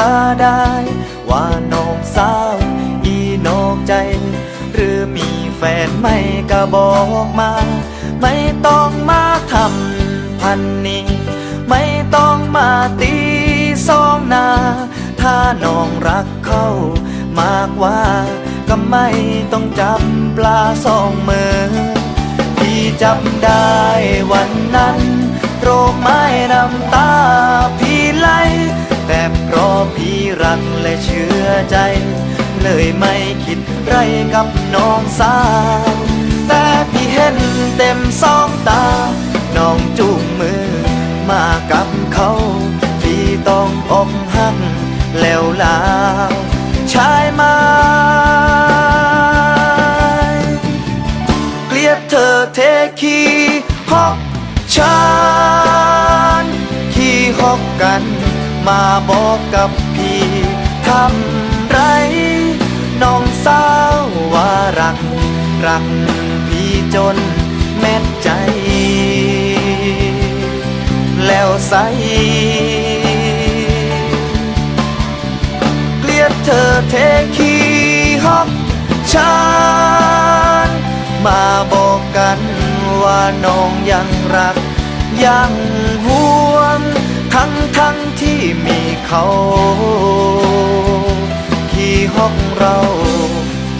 ก็ได้ ว่าน้องสาวอีนอกใจ หรือมีแฟนไม่ก็บอกมา ไม่ต้องมาทำพันนี้ ไม่ต้องมาตีสองนา ถ้าน้องรักเขามากกว่า ก็ไม่ต้องจับปลาสองมือพี่จำได้วันนั้นโรมไม้น้ำตาพี่ไหล เพราะพี่รักและเชื่อใจ เลยไม่คิดไรกับน้องสาวแต่พี่เห็นเต็มสองตา น้องจูงมือมากับเขา พี่ต้องอกหักแล้วลาวชายไม้เกลียดเธอเทขี้ฮอกฉัน มาบอกกับพี่ทำไร น้องสาวว่ารัก รักพี่จนแม่ใจ แล้วใสเกลียดเธอเทขี้ฮอกฉันมาบอกกันว่าน้องยังรักยังห่ว เขาที่ห้องเรา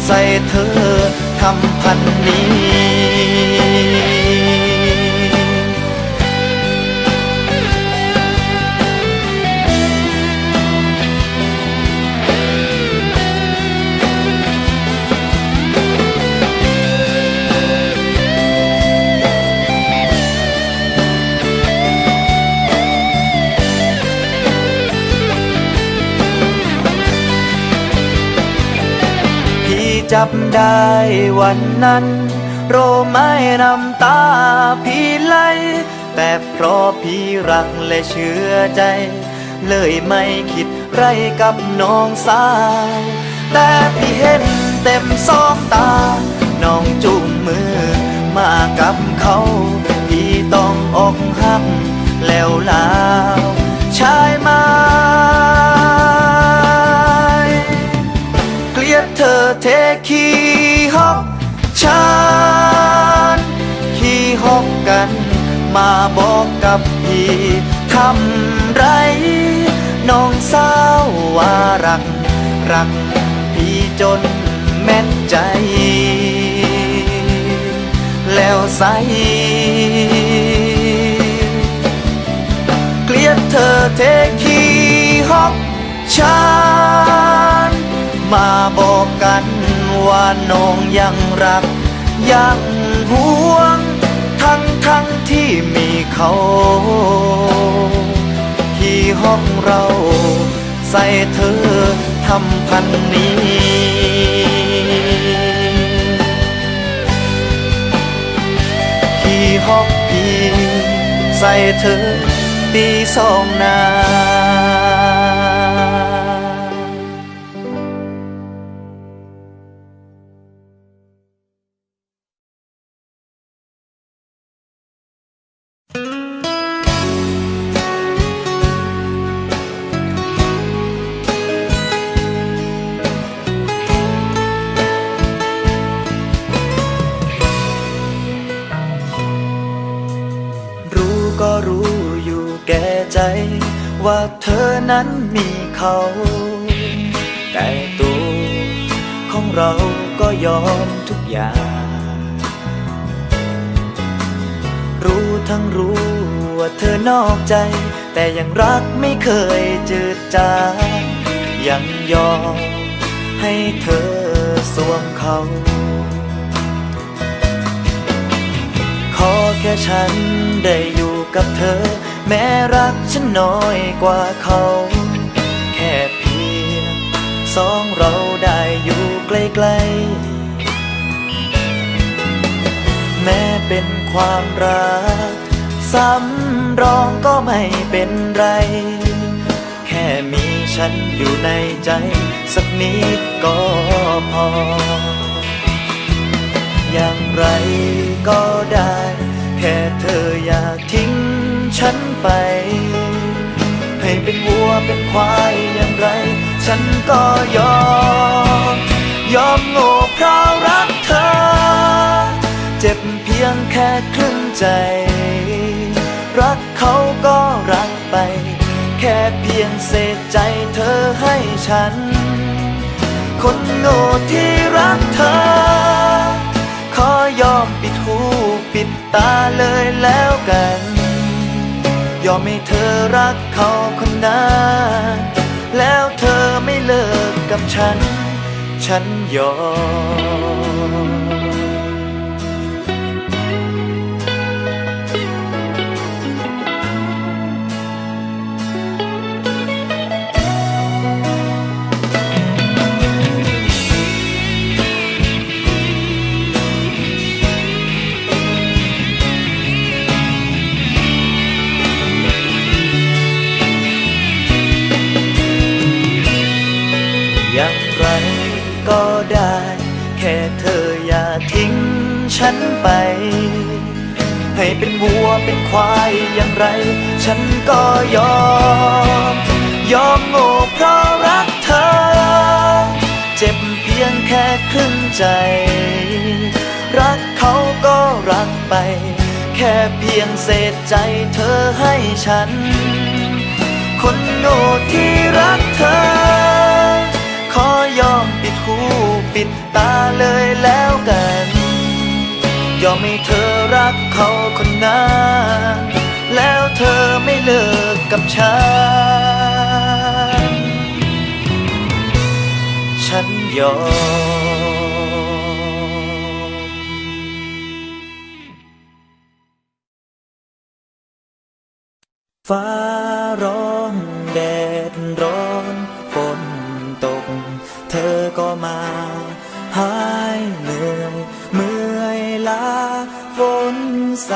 ใส่เธอทำพันนี้ จับได้วันนั้น โรไม้น้ำตาพี่ไหลแต่เพราะพี่รักและเชื่อใจ เลยไม่คิดไรกับน้องสาว แต่พี่เห็นเต็มสองตา น้องจุงมือมากับเขา พี่ต้องอกหักแล้วลาวชายม้เเทขี้ฮอกฉันขี้ฮอกกัน มาบอกกับพี่ทำไร น้องสาวว่ารัก รักพี่จนแม่นใจ แล้วใสเกลียดเธอเทขี้ฮอกฉัน มาบอกกันว่าน้องยังรัก ยังห่วง ทั้งทั้งที่มีเขาที่ห้องเราใส่เธอทำพันนี้ที่ห้องพี่ใส่เธอตีสองนา ใจว่าเธอนั้นมีเขา แต่ตัวของเราก็ยอมทุกอย่าง รู้ทั้งรู้ว่าเธอนอกใจ แต่ยังรักไม่เคยจืดจางยังยอมให้เธอสวมเขา ขอแค่ฉันได้อยู่กับเธอ แม้รักฉันน้อยกว่าเขา แค่เพียงสองเราได้อยู่ใกล้ๆ แม้เป็นความรักสำรองก็ไม่เป็นไร แค่มีฉันอยู่ในใจสักนิดก็พอ อย่างไรก็ได้ แค่เธออยากทิ้ง ไป ให้เป็นวัวเป็นควายอย่างไร ฉันก็ยอม ยอมโง่เพราะรักเธอ เจ็บเพียงแค่ครึ่งใจ รักเขาก็รักไป แค่เพียงเศษใจเธอให้ฉัน คนโง่ที่รักเธอ ขอยอมปิดหูปิดตาเลยแล้วกัน ยอมให้เธอรักเขาคนนั้นแล้วเธอไม่เลิกกับฉัน ฉันยอม ไป ให้เป็นวัวเป็นควายอย่างไร ฉันก็ยอม ยอมโง่เพราะรักเธอ เจ็บเพียงแค่ครึ่งใจ รักเขาก็รักไป แค่เพียงเศษใจเธอให้ฉัน คนโง่ที่รักเธอ ขอยอมปิดหูปิดตาเลยแล้ว ยอมให้เธอรักเขาคนนั้นแล้วเธอไม่เลิกกับฉัน ฉันยอมฟ้าร้อง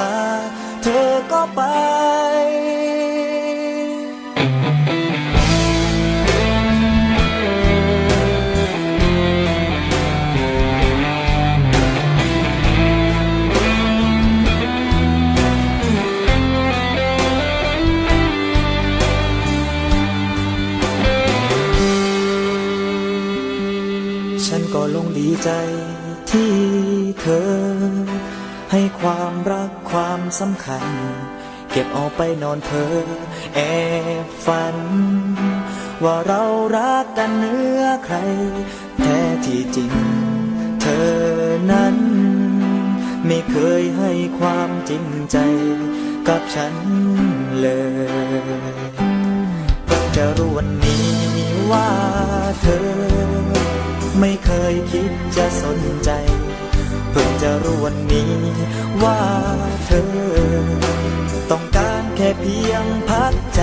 า เธอก็ไปฉันก็ลงดีใจที่เธอ ให้ความรักความสำคัญ เก็บเอาไปนอนเพ้อแอบฝัน ว่าเรารักกันเนื้อใคร แท้ที่จริง เธอนั้น ไม่เคยให้ความจริงใจกับฉันเลยเพิ่งจะรู้วันนี้ว่าเธอ ไม่เคยคิดจะสนใจ เพิ่งจะรู้วันนี้ว่าเธอ ต้องการแค่เพียงพักใจ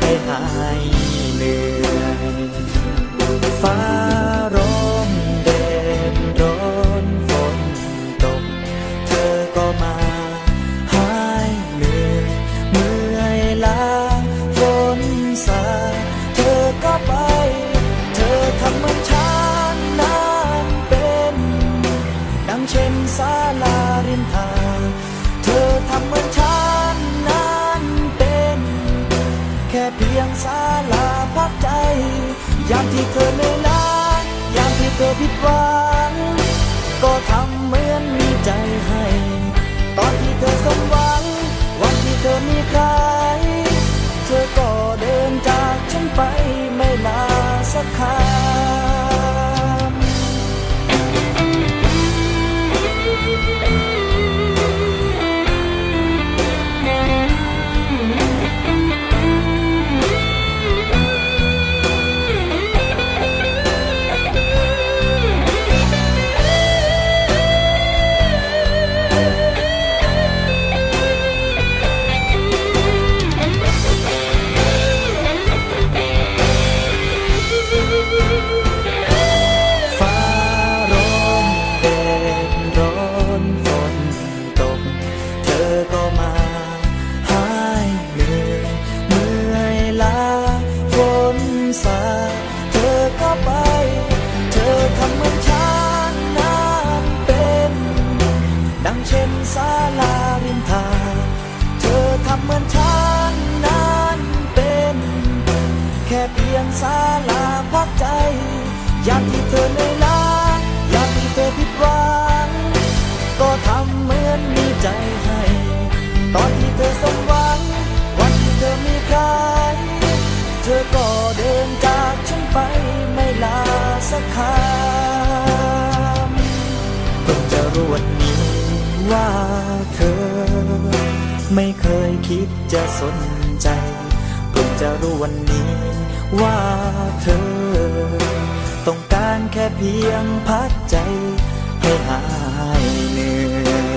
ให้หาย Música ว่าเธอ ไม่เคยคิดจะสนใจเพิ่งจะรู้วันนี้ ว่าเธอ ต้องการแค่เพียงพักใจ ให้หายเหนื่อย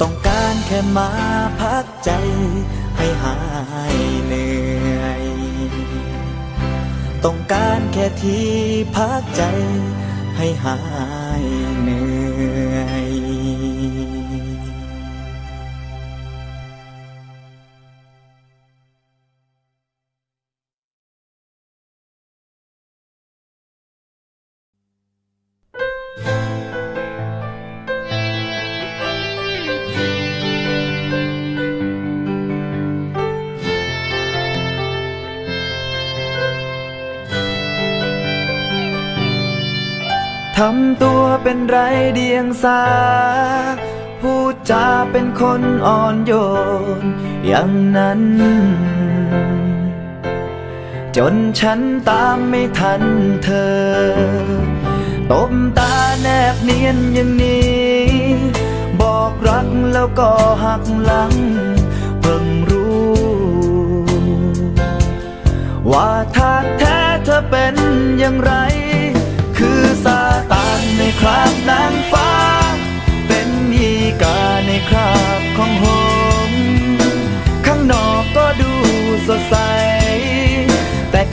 ต้องการแค่มาพักใจ ให้หายเหนื่อยต้องการแค่ที่พักใจ ให้หายเหนื่อย ทำตัวเป็นไรเดียงสา พูดจาเป็นคนอ่อนโยน อย่างนั้น จนฉันตามไม่ทันเธอ ตบตาแนบเนียนอย่างนี้ บอกรักแล้วก็หักหลัง เพิ่งรู้ ว่าทางแท้เธอเป็นอย่างไร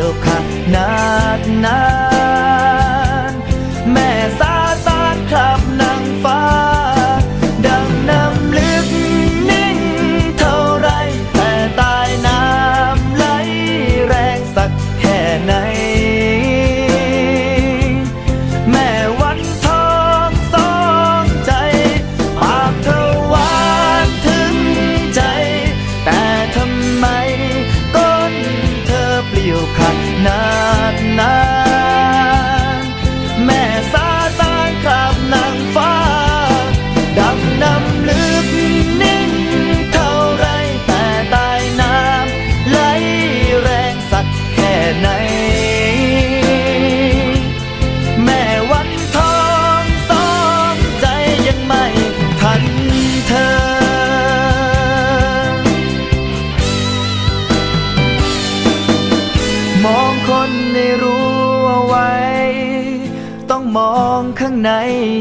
ยวขาดนักนา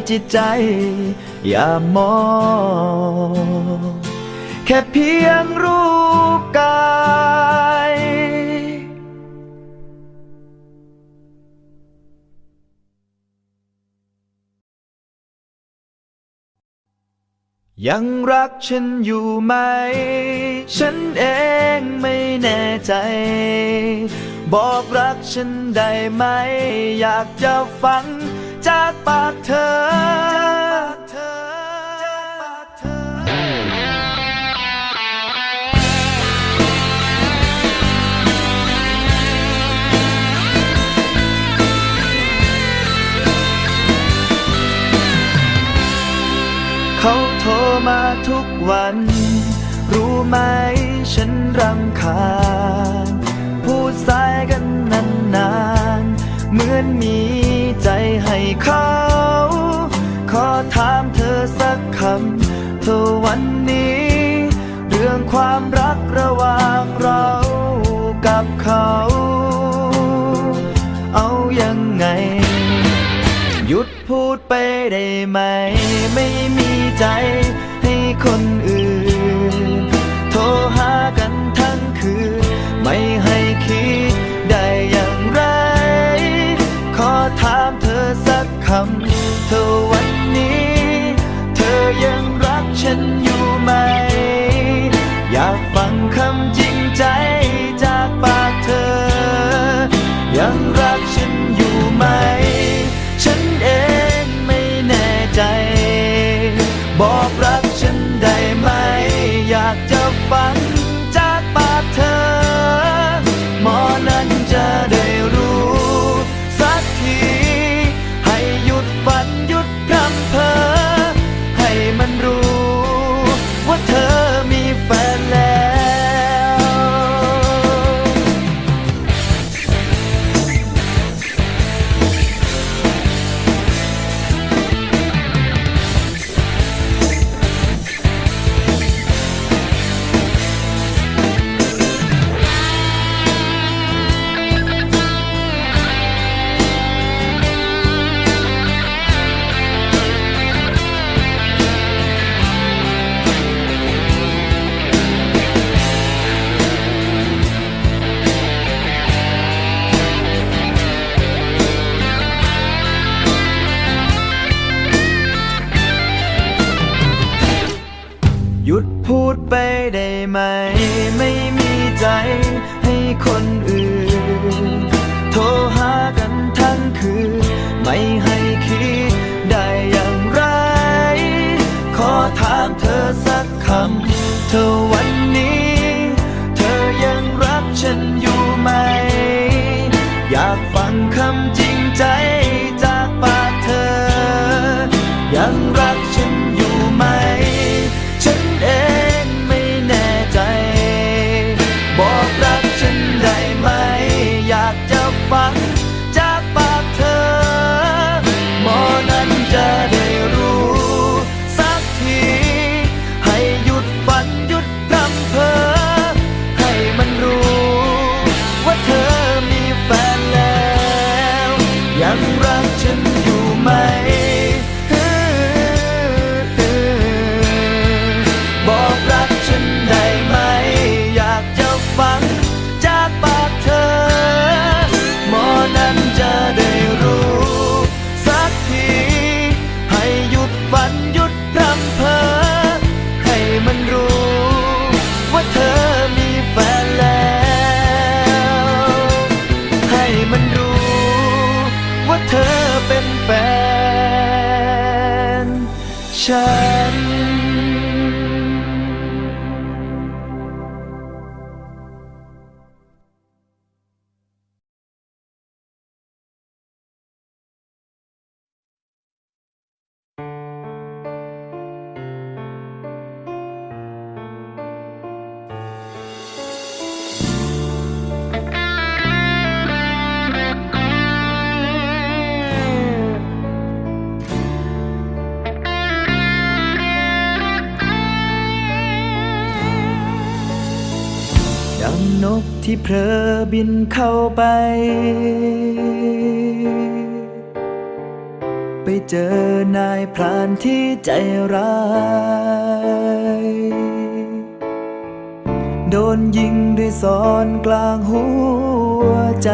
จิตใจ อย่ามอง แค่เพียงรูปกายยังรักฉันอยู่ไหม ฉันเองไม่แน่ใจ บอกรักฉันได้ไหม อยากจะฟัง จากปากเธอเขาโทรมาทุกวัน รู้ไหมฉันรำคาญ พูดสายกันนานๆ เหมือนมี กคำเธอวันนี้ เรื่องความรักระหว่างเรากับเขา เอายังไง หยุดพูดไปได้ไหม ไม่มีใจให้คนอื่น โทรหากันทั้งคืน ไม่ให้คิดได้อย่างไร ขอถามเธอสักคำเธอวันนี้เธอ ยังรักฉันอยู่ไหม อยากฟัง ฉั บินเข้าไป ไปเจอนายพรานที่ใจร้าย โดนยิงด้วยซอนกลางหัวใจ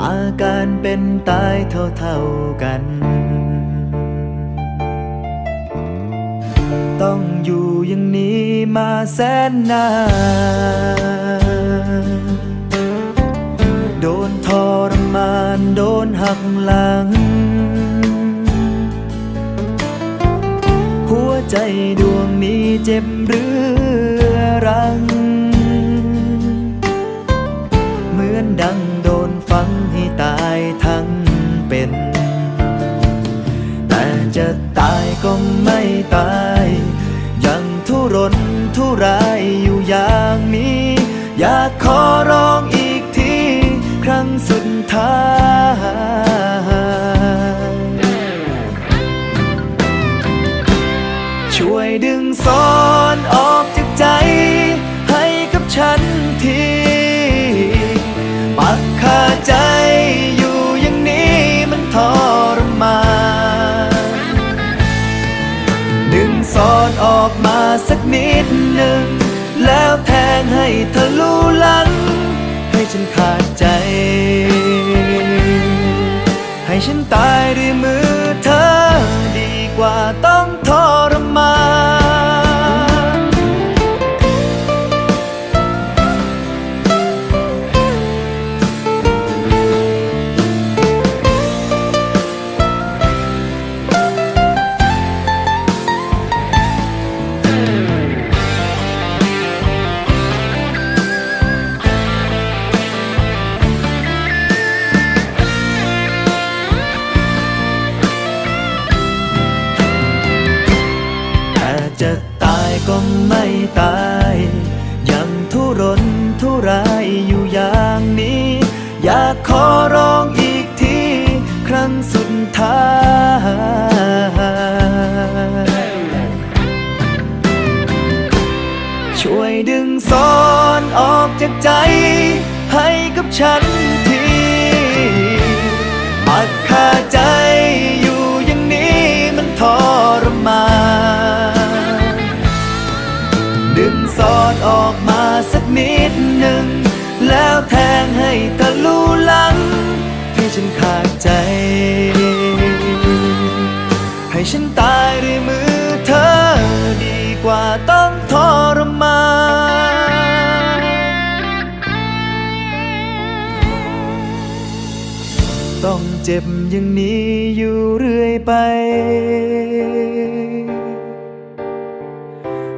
อาการเป็นตายเท่าๆกัน ต้องอยู่อย่างนี้มาแสนนาน โดนทรมานโดนหักหลัง หัวใจดวงนี้เจ็บเรื้อรัง เหมือนดังโดนฝังให้ตายทั้งเป็น แต่จะตายก็ไม่ตาก รนทุรา ใจ ให้ฉันตายด้วยมือ งให้ทะลุหลัง ให้ฉันขาดใจ ให้ฉันตายด้วยมือเธอดีกว่าต้องทรมานต้องเจ็บอย่างนี้อยู่เรื่อยไป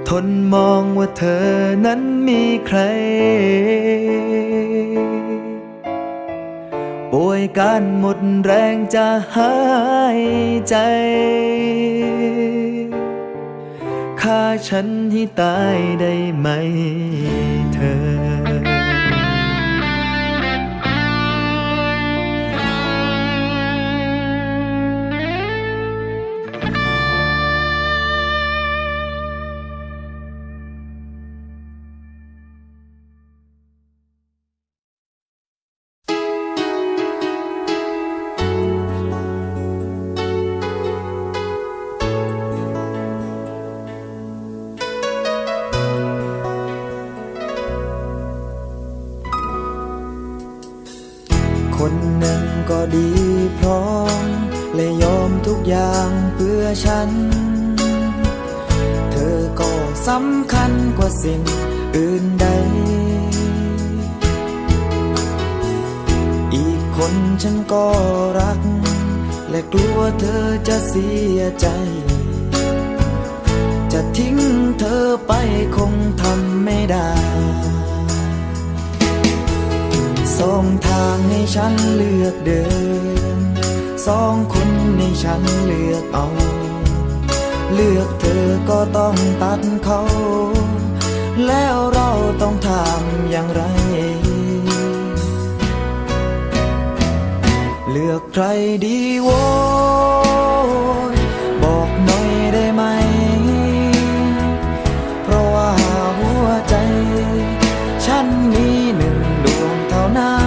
ทนมองว่าเธอนั้นมีใคร ป่วยการหมดแรงจะหายใจฆ่าฉันให้ตายได้ไหมเธอ คนฉันก็รัก และกลัวเธอจะเสียใจ จะทิ้งเธอไปคงทำไม่ได้สองทางให้ฉันเลือกเดิน สองคนให้ฉันเลือกเอา เลือกเธอก็ต้องตัดเขา แล้วเราต้องทำอย่างไร เลือกใครดีโว้ยบอกหน่อยได้ไหม เพราะว่าหัวใจ ฉันมีหนึ่งดวงเท่านั้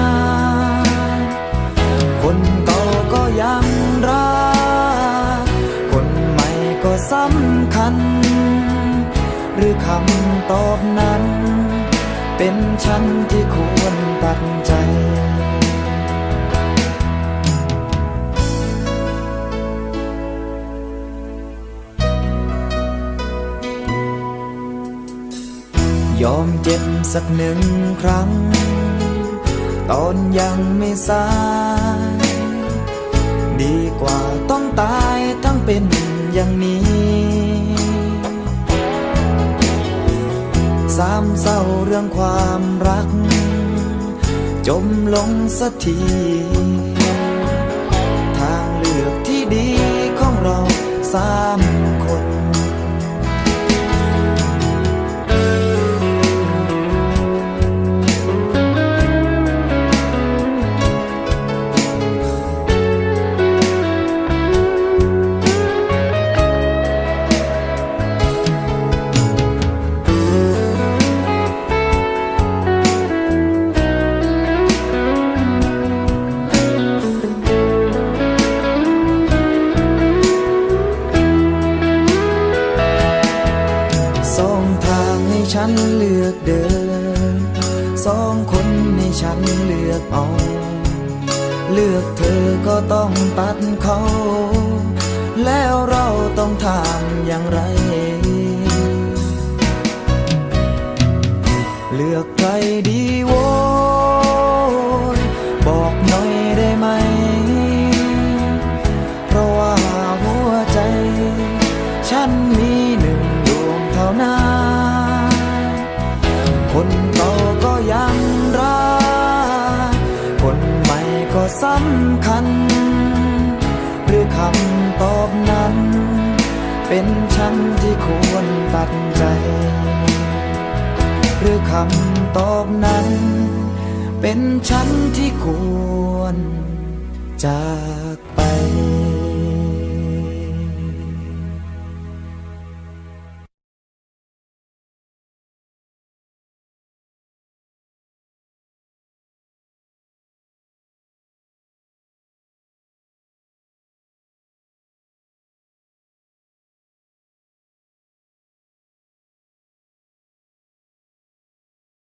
น คนเก่าก็ยังรัก คนใหม่ก็สำคัญ หรือคำตอบนั้น เป็นฉันที่ควรตัดใจ ยอมเจ็บสักหนึ่งครั้ง ตอนยังไม่สาย ดีกว่าต้องตายทั้งเป็นอย่างนี้ สามเศร้าเรื่องความรัก จมลงสักที ทางเลือกที่ดีของเราสาม เป็นฉันที่ควรตัดใจ หรือคำตอบนั้น เป็นฉันที่ควรจาก